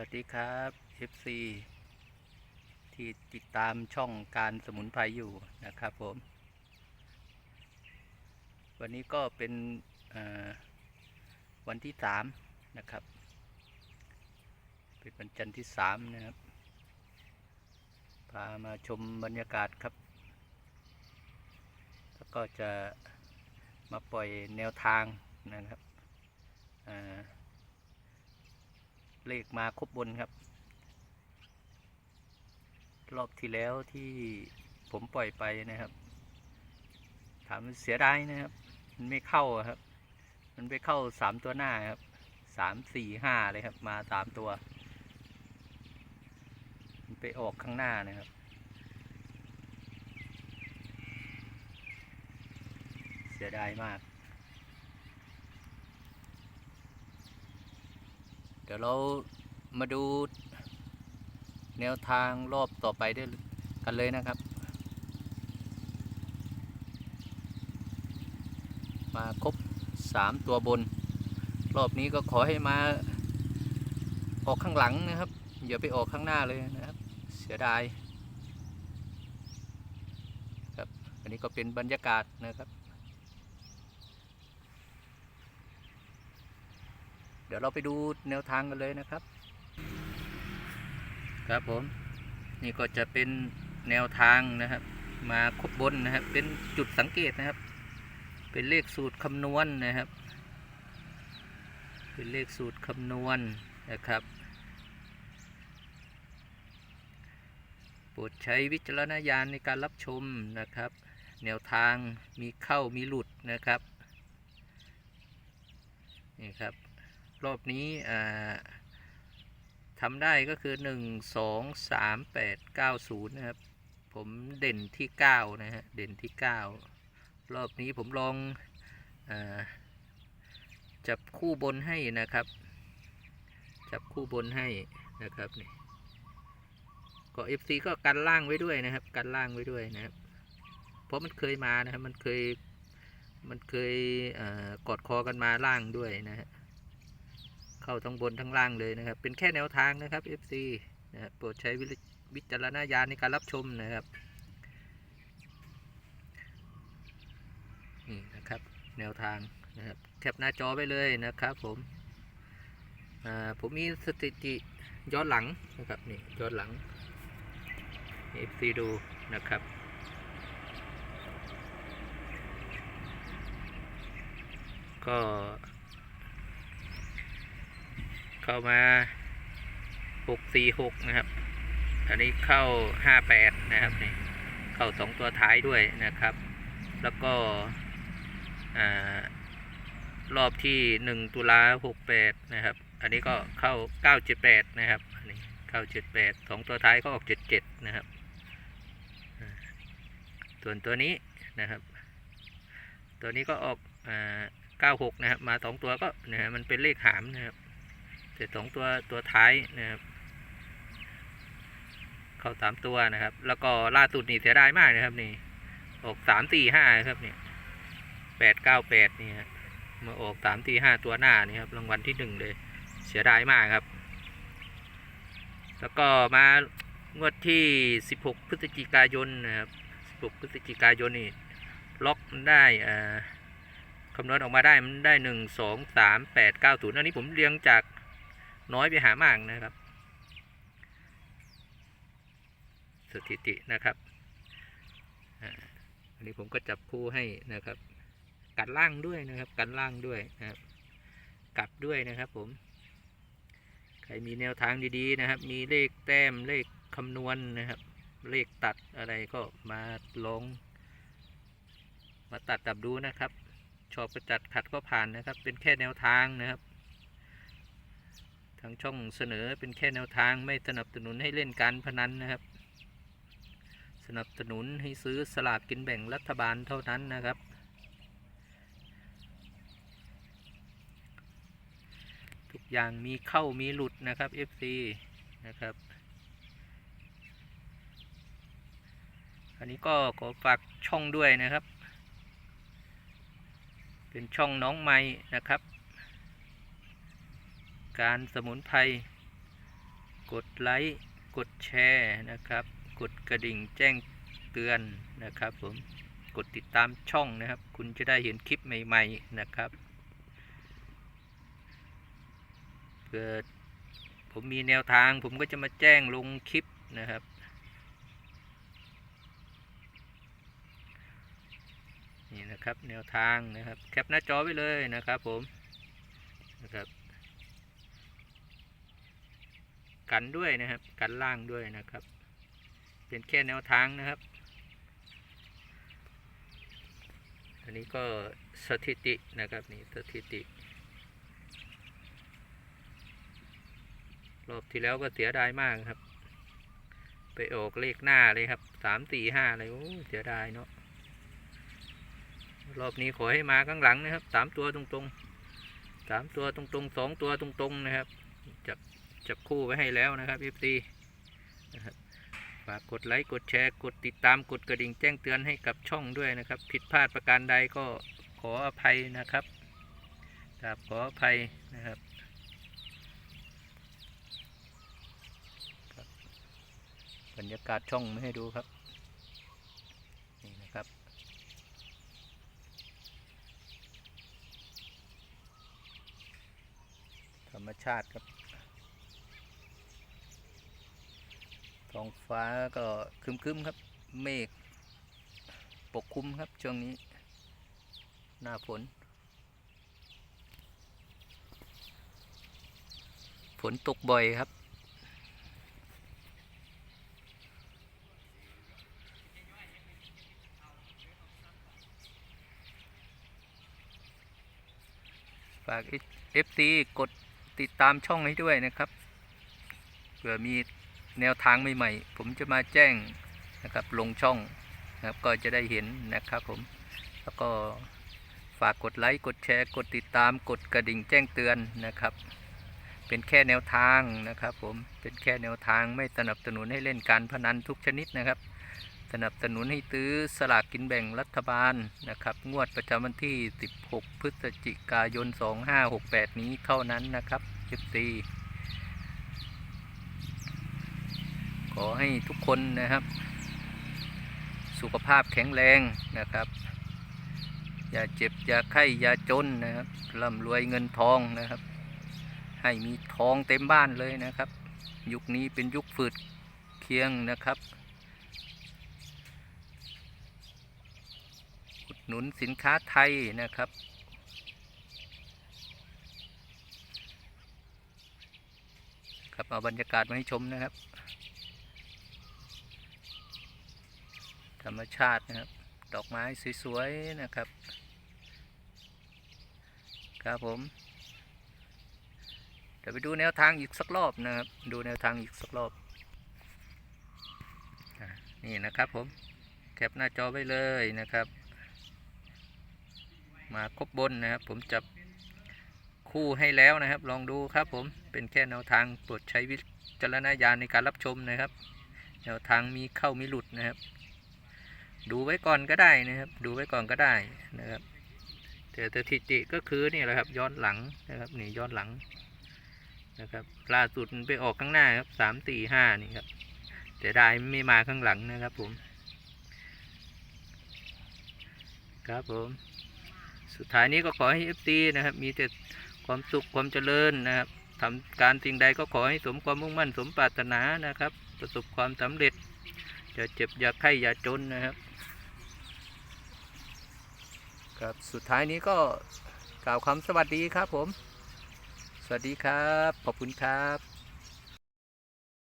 วัสดีครับ FC ที่ติดตามช่องการสมุนไพรอยู่นะครับผม วันนี้ก็เป็นวันที่สามนะครับ เป็นวันจันทร์ที่สามนะครับ พามาชมบรรยากาศครับ แล้วก็จะมาปล่อยแนวทางนะครับอ่า เลขมาครบบนครับ รอบที่แล้วที่ผมปล่อยไปนะครับ ถามเสียดายนะครับ มันไม่เข้าครับ มันไปเข้าสามตัวหน้าครับสามสี่ห้าเลยครับ มาสามตัว มันไปออกข้างหน้านะครับเสียดายมาก เดี๋ยวเรามาดูแนวทางรอบต่อไปด้วยกันเลยนะครับ มาครบสามตัวบน รอบนี้ก็ขอให้มาออกข้างหลังนะครับ อย่าไปออกข้างหน้าเลยนะครับ เสียดายครับอันนี้ก็เป็นบรรยากาศนะครับ เดี๋ยวเราไปดูแนวทางกันเลยนะครับ ครับผมนี่ก็จะเป็นแนวทางนะครับ มาครบบนนะครับ เป็นจุดสังเกตนะครับ เป็นเลขสูตรคำนวณนะครับ เป็นเลขสูตรคำนวณนะครับโปรดใช้วิจารณญาณในการรับชมนะครับ แนวทางมีเข้ามีหลุดนะครับนี่ครับ รอบนี้ทำได้ก็คือ 1 2 3 8 9 0 นะครับ ผมเด่นที่ 9 นะฮะ เด่นที่ 9 รอบนี้ผมลองอจับคู่บนให้นะครับ จับคู่บนให้นะครับนี่ก็ FC ก็กันล่างไว้ด้วยนะครับ กันล่างไว้ด้วยนะครับ เพราะมันเคยมานะครับ มันเคย มันเคยกอดคอกันมาล่างด้วยนะฮะ เข้าทั้งบนทั้งล่างเลยนะครับ เป็นแค่แนวทางนะครับ FC นะโปรดใช้วิจารณญาณในการรับชมนะครับนี่นะครับแนวทางนะครับแคปหน้าจอไปเลยนะครับผมผมมีสถิติย้อนหลังนะครับนี่ย้อนหลัง FC ดูนะครับก็ เข้ามา646นะครับ อันนี้เข้า58นะครับนี่เข้า2ตัวท้ายด้วยนะครับ แล้วก็รอบที่1ตุลา68นะครับ อันนี้ก็เข้า978นะครับ อันนี้เข้า78 2ตัวท้ายก็ออก77นะครับส่วนตัวนี้นะครับ ตัวนี้ก็ออกอ่า96นะครับ มา2ตัวก็นะฮะมันเป็นเลขหามนะครับ แต่สองตัวตัวท้ายนะครับเข้าสามตัวนะครับ แล้วก็ล่าสุดนี่เสียดายมากนะครับ นี่ ออกสามสี่ห้าครับเนี่ยแปดเก้าแปดนี่ฮะมาออกสามสี่ห้าตัวหน้านี่ครับรางวัลที่หนึ่งเลย เสียดายมากครับ แล้วก็มางวดที่สิบหกพฤศจิกายนนะครับสิบหกพฤศจิกายนนี่ล็อกมันได้อ่าคำนวณออกมาได้มันได้หนึ่งสองสามแปดเก้าศูนย์อันนี้ผมเรียงจาก น้อยไปหามากนะครับ สถิตินะครับอันนี้ผมก็จับคู่ให้นะครับ กันล่างด้วยนะครับ กันล่างด้วยนะครับ กลับด้วยนะครับผม ใครมีแนวทางดีๆนะครับ มีเลขแต้มเลขคำนวณนะครับ เลขตัดอะไรก็มาลง มาตัดตับดูนะครับ ชอบก็จัดขัดก็ผ่านนะครับ เป็นแค่แนวทางนะครับางช่องเสนอเป็นแค่แนวทางไม่สนับสนุนให้เล่นการพนันนะครับ สนับสนุนให้ซื้อสลากกินแบ่งรัฐบาลเท่านั้นนะครับ ทุกอย่างมีเข้ามีหลุดนะครับ FC นะครับอันนี้ก็ขอฝากช่องด้วยนะครับ เป็นช่องน้องใหม่นะครับ การสมุนไพรกดไลค์กดแชร์นะครับ กดกระดิ่งแจ้งเตือนนะครับผมกดติดตามช่องนะครับ คุณจะได้เห็นคลิปใหม่ ๆนะครับเพื่อผมมีแนวทางผมก็จะมาแจ้งลงคลิปนะครับนี่นะครับแนวทางนะครับ แคปหน้าจอไว้เลยนะครับผมนะครับ กันด้วยนะครับ กันล่างด้วยนะครับ เป็นแค่แนวทางนะครับ อันนี้ก็สถิตินะครับนี่สถิติ รอบที่แล้วก็เสียดายมากครับ ไปออกเลขหน้าเลยครับสามสี่ห้าเลยโอ้เสียดายเนาะรอบนี้ขอให้มาข้างหลังนะครับสามตัวตรงๆสามตัวตรงๆสองตัวตรงๆนะครับจับ จับคู่ไว้ให้แล้วนะครับ FC นะครับฝากกดไลค์กดแชร์กดติดตามกดกระดิ่งแจ้งเตือนให้กับช่องด้วยนะครับ ผิดพลาดประการใดก็ขออภัยนะครับกราบขออภัยนะครับครับบรรยากาศช่องไม่ให้ดูครับนี่นะครับธรรมชาติครับ ท้องฟ้าก็ครึมๆครับ เมฆปกคลุมครับช่วงนี้ หน้าฝน ฝนตกบ่อยครับ ฝาก FT กดติดตามช่องให้ด้วยนะครับเผื่อมี แนวทางใหม่ๆ ผมจะมาแจ้งนะครับลงช่องนะครับก็จะได้เห็นนะครับผม แล้วก็ฝากกดไลค์กดแชร์กดติดตามกดกระดิ่งแจ้งเตือนนะครับ เป็นแค่แนวทางนะครับผมเป็นแค่แนวทางไม่สนับสนุนให้เล่นการพนันทุกชนิดนะครับ สนับสนุนให้ซื้อสลากกินแบ่งรัฐบาลนะครับ งวดประจำวันที่ 16 พฤศจิกายน 2568 นี้เท่านั้นนะครับ FC ขอให้ทุกคนนะครับ สุขภาพแข็งแรงนะครับ อย่าเจ็บ อย่าไข้อย่าจนนะครับร่ำรวยเงินทองนะครับ ให้มีทองเต็มบ้านเลยนะครับ ยุคนี้เป็นยุคฝืดเคียงนะครับอุดหนุนสินค้าไทยนะครับครับเอาบรรยากาศมาให้ชมนะครับ ธรรมชาตินะครับ ดอกไม้สวยๆนะครับ ครับผมเดี๋ยวไปดูแนวทางอีกสักรอบนะครับ ดูแนวทางอีกสักรอบนี่นะครับผมแคปหน้าจอไว้เลยนะครับ มาครบบนนะครับ ผมจับคู่ให้แล้วนะครับ ลองดูครับผมเป็นแค่แนวทางโปรดใช้วิจารณญาณในการรับชมนะครับ แนวทางมีเข้ามีหลุดนะครับ ดูไว้ก่อนก็ได้นะครับ ดูไว้ก่อนก็ได้นะครับแต่สถิติก็คือนี่แหละครับ ย้อนหลังนะครับนี่ย้อนหลังนะครับล่าสุดไปออกข้างหน้าครับสามสี่ห้านี่ครับแต่ได้ไม่มาข้างหลังนะครับผม ครับผม สุดท้ายนี้ก็ขอให้ FT นะครับ มีแต่ความสุขความเจริญนะครับทำการสิ่งใดก็ขอให้สมความมุ่งมั่นสมปรารถนานะครับ ประสบความสำเร็จอย่าเจ็บอย่าไข้อย่าจนนะครับ ครับสุดท้ายนี้ก็กล่าวคำสวัสดีครับผม สวัสดีครับ ขอบคุณครับ